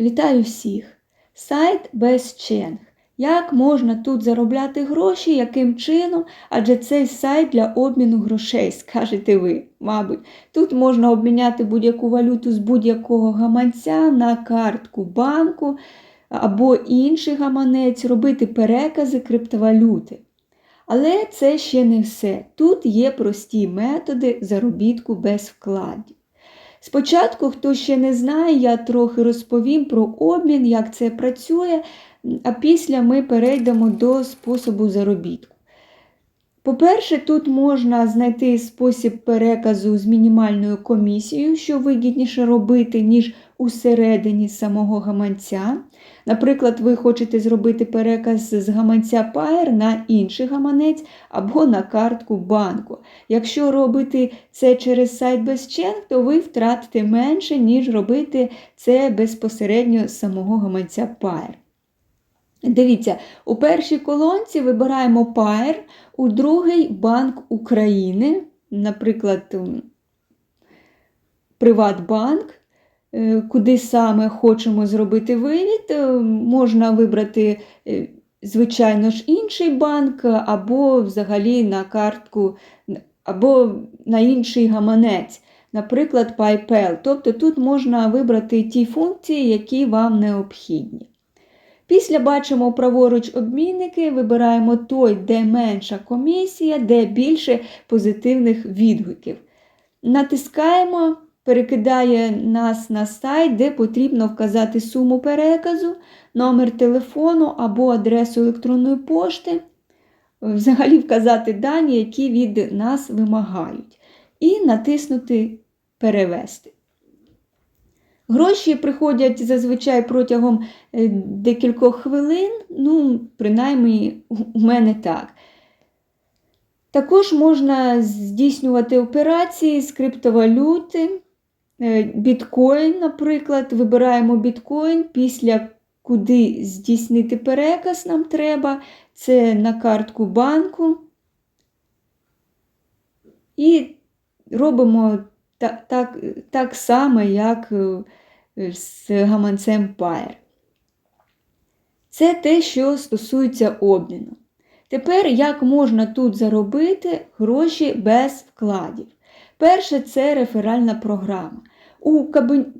Вітаю всіх! Сайт BestChange. Як можна тут заробляти гроші, яким чином? Адже цей сайт для обміну грошей, скажете ви, мабуть. Тут можна обміняти будь-яку валюту з будь-якого гаманця на картку банку або інший гаманець, робити перекази криптовалюти. Але це ще не все. Тут є прості методи заробітку без вкладів. Спочатку, хто ще не знає, я трохи розповім про обмін, як це працює, а після ми перейдемо до способу заробітку. По-перше, тут можна знайти спосіб переказу з мінімальною комісією, що вигідніше робити, ніж усередині самого гаманця. Наприклад, ви хочете зробити переказ з гаманця Pair на інший гаманець або на картку банку. Якщо робити це через сайт BestChange, то ви втратите менше, ніж робити це безпосередньо з самого гаманця Pair. Дивіться, у першій колонці вибираємо Pair, у другий Банк України, наприклад, Приватбанк. Куди саме хочемо зробити вивід, можна вибрати, звичайно ж, інший банк, або взагалі на картку, або на інший гаманець, наприклад, PayPal. Тобто тут можна вибрати ті функції, які вам необхідні. Після бачимо праворуч обмінники, вибираємо той, де менша комісія, де більше позитивних відгуків. Натискаємо, перекидає нас на сайт, де потрібно вказати суму переказу, номер телефону або адресу електронної пошти, взагалі вказати дані, які від нас вимагають, і натиснути Перевести. Гроші приходять зазвичай протягом декількох хвилин, ну, принаймні, у мене так. Також можна здійснювати операції з криптовалюти, біткоін, наприклад, вибираємо біткоін, після куди здійснити переказ нам треба, це на картку банку. І робимо так, так, так само, як з гаманцем Pair. Це те, що стосується обміну. Тепер, як можна тут заробити гроші без вкладів? Перше, це реферальна програма. У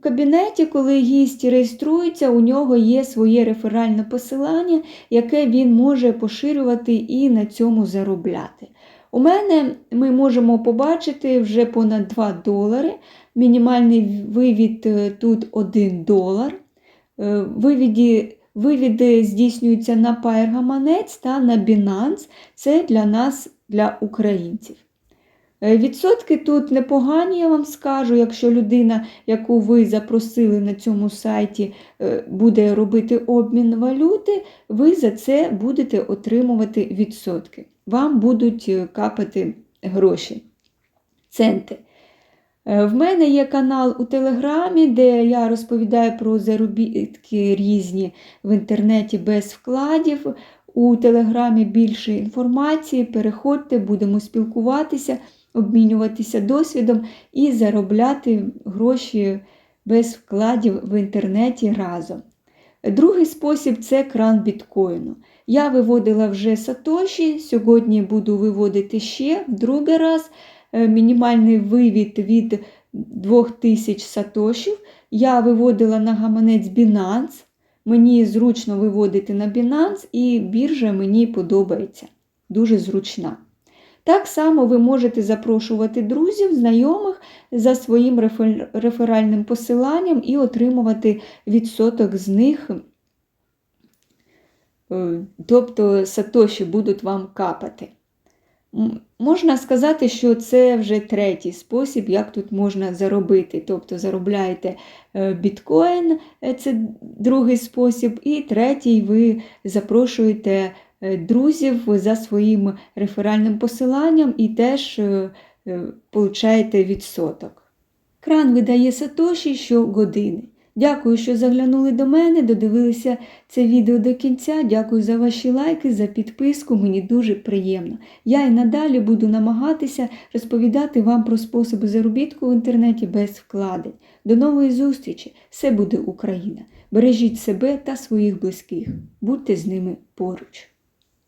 кабінеті, коли гість реєструється, у нього є своє реферальне посилання, яке він може поширювати і на цьому заробляти. У мене ми можемо побачити вже понад 2 долари. Мінімальний вивід тут 1 долар. Вивіді, вивіди здійснюються на Pair гаманець та на Binance. Це для нас, для українців. Відсотки тут непогані, я вам скажу, якщо людина, яку ви запросили на цьому сайті, буде робити обмін валюти, ви за це будете отримувати відсотки. Вам будуть капати гроші, центи. В мене є канал у Телеграмі, де я розповідаю про заробітки різні в інтернеті без вкладів. У Телеграмі більше інформації. Переходьте, будемо спілкуватися, обмінюватися досвідом і заробляти гроші без вкладів в інтернеті разом. Другий спосіб це кран біткоїну. Я виводила вже сатоші, сьогодні буду виводити ще в другий раз. Мінімальний вивід від 2000 сатошів. Я виводила на гаманець Binance. Мені зручно виводити на Binance, і біржа мені подобається. Дуже зручна. Так само ви можете запрошувати друзів, знайомих за своїм реферальним посиланням і отримувати відсоток з них. Тобто сатоші будуть вам капати. Можна сказати, що це вже третій спосіб, як тут можна заробити. Тобто заробляєте біткоін, це другий спосіб, і третій ви запрошуєте друзів за своїм реферальним посиланням і теж получаєте відсоток. Кран видає сатоші щогодини. Дякую, що заглянули до мене, додивилися це відео до кінця. Дякую за ваші лайки, за підписку. Мені дуже приємно. Я і надалі буду намагатися розповідати вам про способи заробітку в інтернеті без вкладень. До нової зустрічі! Все буде Україна! Бережіть себе та своїх близьких. Будьте з ними поруч.